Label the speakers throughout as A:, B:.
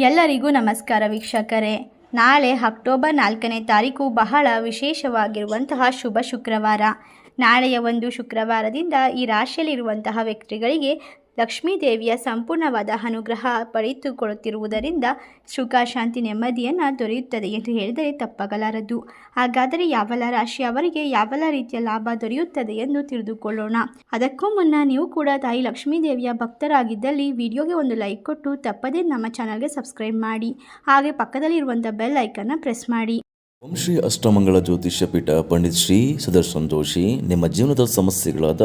A: ಎಲ್ಲರಿಗೂ ನಮಸ್ಕಾರ ವೀಕ್ಷಕರೇ. ನಾಳೆ ಅಕ್ಟೋಬರ್ ನಾಲ್ಕನೇ ತಾರೀಕು ಬಹಳ ವಿಶೇಷವಾಗಿರುವಂತಹ ಶುಭ ಶುಕ್ರವಾರ. ನಾಳೆಯ ಒಂದು ಶುಕ್ರವಾರದಿಂದ ಈ ರಾಶಿಯಲ್ಲಿರುವಂತಹ ವ್ಯಕ್ತಿಗಳಿಗೆ ಲಕ್ಷ್ಮೀ ದೇವಿಯ ಸಂಪೂರ್ಣವಾದ ಅನುಗ್ರಹ ಪಡೆದುಕೊಳ್ಳುತ್ತಿರುವುದರಿಂದ ಸುಖ, ಶಾಂತಿ, ನೆಮ್ಮದಿಯನ್ನು ದೊರೆಯುತ್ತದೆ ಎಂದು ಹೇಳಿದರೆ ತಪ್ಪಾಗಲಾರದು. ಹಾಗಾದರೆ ಯಾವೆಲ್ಲ ರಾಶಿಯವರಿಗೆ ಯಾವೆಲ್ಲ ರೀತಿಯ ಲಾಭ ದೊರೆಯುತ್ತದೆ ಎಂದು ತಿಳಿದುಕೊಳ್ಳೋಣ. ಅದಕ್ಕೂ ಮುನ್ನ ನೀವು ಕೂಡ ತಾಯಿ ಲಕ್ಷ್ಮೀ ದೇವಿಯ ಭಕ್ತರಾಗಿದ್ದಲ್ಲಿ ವಿಡಿಯೋಗೆ ಒಂದು ಲೈಕ್ ಕೊಟ್ಟು ತಪ್ಪದೇ ನಮ್ಮ ಚಾನಲ್ಗೆ ಸಬ್ಸ್ಕ್ರೈಬ್ ಮಾಡಿ. ಹಾಗೆ ಪಕ್ಕದಲ್ಲಿರುವಂಥ ಬೆಲ್ ಐಕನ್ನ ಪ್ರೆಸ್ ಮಾಡಿ.
B: ಓಂ ಶ್ರೀ ಅಷ್ಟಮಂಗಳ ಜ್ಯೋತಿಷ್ಯ ಪೀಠ ಪಂಡಿತ್ ಶ್ರೀ ಸುದರ್ಶನ್ ಜೋಶಿ ನಿಮ್ಮ ಜೀವನದ ಸಮಸ್ಯೆಗಳಾದ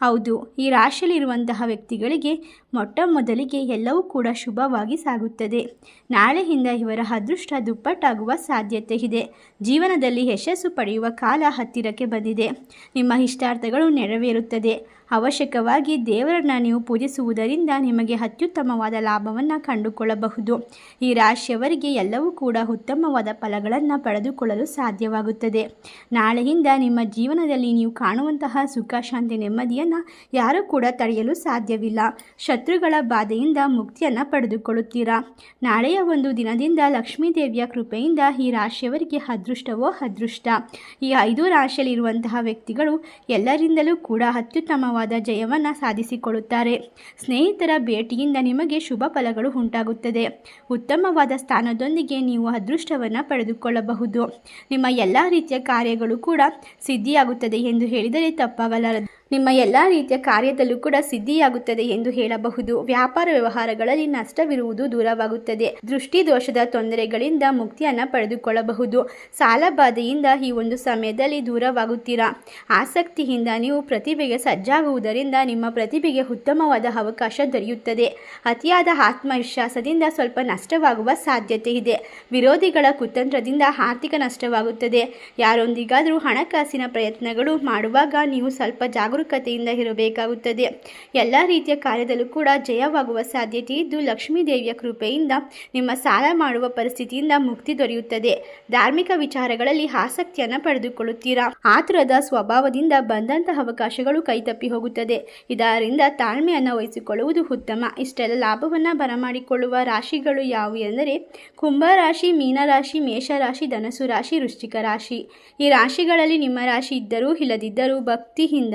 A: ಹೌದು, ಈ ರಾಶಿಯಲ್ಲಿರುವಂತಹ ವ್ಯಕ್ತಿಗಳಿಗೆ ಮೊಟ್ಟ ಮೊದಲಿಗೆ ಎಲ್ಲವೂ ಕೂಡ ಶುಭವಾಗಿ ಸಾಗುತ್ತದೆ. ನಾಳೆಯಿಂದ ಇವರ ಅದೃಷ್ಟ ದುಪ್ಪಟ್ಟಾಗುವ ಸಾಧ್ಯತೆ ಇದೆ. ಜೀವನದಲ್ಲಿ ಯಶಸ್ಸು ಪಡೆಯುವ ಕಾಲ ಹತ್ತಿರಕ್ಕೆ ಬಂದಿದೆ. ನಿಮ್ಮ ಇಷ್ಟಾರ್ಥಗಳು ನೆರವೇರುತ್ತದೆ. ಅವಶ್ಯಕವಾಗಿ ದೇವರನ್ನ ನೀವು ಪೂಜಿಸುವುದರಿಂದ ನಿಮಗೆ ಅತ್ಯುತ್ತಮವಾದ ಲಾಭವನ್ನು ಕಂಡುಕೊಳ್ಳಬಹುದು. ಈ ರಾಶಿಯವರಿಗೆ ಎಲ್ಲವೂ ಕೂಡ ಉತ್ತಮವಾದ ಫಲಗಳನ್ನು ಪಡೆದುಕೊಳ್ಳಲು ಸಾಧ್ಯವಾಗುತ್ತದೆ. ನಾಳೆಯಿಂದ ನಿಮ್ಮ ಜೀವನದಲ್ಲಿ ನೀವು ಕಾಣುವಂತಹ ಸುಖ, ಶಾಂತಿ, ನೆಮ್ಮದಿಯನ್ನು ಯಾರೂ ಕೂಡ ತಡೆಯಲು ಸಾಧ್ಯವಿಲ್ಲ. ಶತ್ರುಗಳ ಬಾಧೆಯಿಂದ ಮುಕ್ತಿಯನ್ನು ಪಡೆದುಕೊಳ್ಳುತ್ತೀರಾ? ನಾಳೆಯ ಒಂದು ದಿನದಿಂದ ಲಕ್ಷ್ಮೀ ದೇವಿಯ ಕೃಪೆಯಿಂದ ಈ ರಾಶಿಯವರಿಗೆ ಅದೃಷ್ಟವೋ, ಅದೃಷ್ಟ? ಈ ಐದು ರಾಶಿಯಲ್ಲಿರುವಂತಹ ವ್ಯಕ್ತಿಗಳು ಎಲ್ಲರಿಂದಲೂ ಕೂಡ ಅತ್ಯುತ್ತಮವಾದ ಜಯವನ್ನು ಸಾಧಿಸಿಕೊಳ್ಳುತ್ತಾರೆ. ಸ್ನೇಹಿತರ ಭೇಟಿಯಿಂದ ನಿಮಗೆ ಶುಭ ಫಲಗಳು ಉಂಟಾಗುತ್ತದೆ. ಉತ್ತಮವಾದ ಸ್ಥಾನದೊಂದಿಗೆ ನೀವು ಅದೃಷ್ಟವನ್ನು ಪಡೆದುಕೊಳ್ಳಬಹುದು. ನಿಮ್ಮ ಎಲ್ಲ ರೀತಿಯ ಕಾರ್ಯಗಳು ಕೂಡ ಸಿದ್ಧಿಯಾಗುತ್ತದೆ ಎಂದು ಹೇಳಿದರೆ ತಪ್ಪಾಗಲಾರದು. ನಿಮ್ಮ ಎಲ್ಲ ರೀತಿಯ ಕಾರ್ಯದಲ್ಲೂ ಕೂಡ ಸಿದ್ಧಿಯಾಗುತ್ತದೆ ಎಂದು ಹೇಳಬಹುದು. ವ್ಯಾಪಾರ ವ್ಯವಹಾರಗಳಲ್ಲಿ ನಷ್ಟವಿರುವುದು ದೂರವಾಗುತ್ತದೆ. ದೃಷ್ಟಿ ದೋಷದ ತೊಂದರೆಗಳಿಂದ ಮುಕ್ತಿಯನ್ನು ಪಡೆದುಕೊಳ್ಳಬಹುದು. ಸಾಲಬಾಧೆಯಿಂದ ಈ ಒಂದು ಸಮಯದಲ್ಲಿ ದೂರವಾಗುತ್ತೀರಾ? ಆಸಕ್ತಿಯಿಂದ ನೀವು ಪ್ರತಿಭೆಗೆ ಸಜ್ಜಾಗುವುದರಿಂದ ನಿಮ್ಮ ಪ್ರತಿಭೆಗೆ ಉತ್ತಮವಾದ ಅವಕಾಶ ದೊರೆಯುತ್ತದೆ. ಅತಿಯಾದ ಆತ್ಮವಿಶ್ವಾಸದಿಂದ ಸ್ವಲ್ಪ ನಷ್ಟವಾಗುವ ಸಾಧ್ಯತೆ ಇದೆ. ವಿರೋಧಿಗಳ ಕುತಂತ್ರದಿಂದ ಆರ್ಥಿಕ ನಷ್ಟವಾಗುತ್ತದೆ. ಯಾರೊಂದಿಗಾದರೂ ಹಣಕಾಸಿನ ಪ್ರಯತ್ನಗಳು ಮಾಡುವಾಗ ನೀವು ಸ್ವಲ್ಪ ಜಾಗರೂಕತೆಯಿಂದ ಇರಬೇಕಾಗುತ್ತದೆ. ಎಲ್ಲ ರೀತಿಯ ಕಾರ್ಯದಲ್ಲೂ ಕೂಡ ಜಯವಾಗುವ ಸಾಧ್ಯತೆ ಇದ್ದು ಲಕ್ಷ್ಮೀ ದೇವಿಯ ಕೃಪೆಯಿಂದ ನಿಮ್ಮ ಸಾಲ ಮಾಡುವ ಪರಿಸ್ಥಿತಿಯಿಂದ ಮುಕ್ತಿ ದೊರೆಯುತ್ತದೆ. ಧಾರ್ಮಿಕ ವಿಚಾರಗಳಲ್ಲಿ ಆಸಕ್ತಿಯನ್ನು ಪಡೆದುಕೊಳ್ಳುತ್ತೀರಾ? ಆತುರದ ಸ್ವಭಾವದಿಂದ ಬಂದಂತಹ ಅವಕಾಶಗಳು ಕೈತಪ್ಪಿ ಹೋಗುತ್ತದೆ. ಇದರಿಂದ ತಾಳ್ಮೆಯನ್ನು ವಹಿಸಿಕೊಳ್ಳುವುದು ಉತ್ತಮ. ಇಷ್ಟೆಲ್ಲ ಲಾಭವನ್ನು ಬರಮಾಡಿಕೊಳ್ಳುವ ರಾಶಿಗಳು ಯಾವುವು ಎಂದರೆ ಕುಂಭರಾಶಿ, ಮೀನರಾಶಿ, ಮೇಷರಾಶಿ ಧನಸು ರಾಶಿ, ವೃಶ್ಚಿಕ ರಾಶಿ. ಈ ರಾಶಿಗಳಲ್ಲಿ ನಿಮ್ಮ ರಾಶಿ ಇದ್ದರೂ ಇಲ್ಲದಿದ್ದರೂ ಭಕ್ತಿಯಿಂದ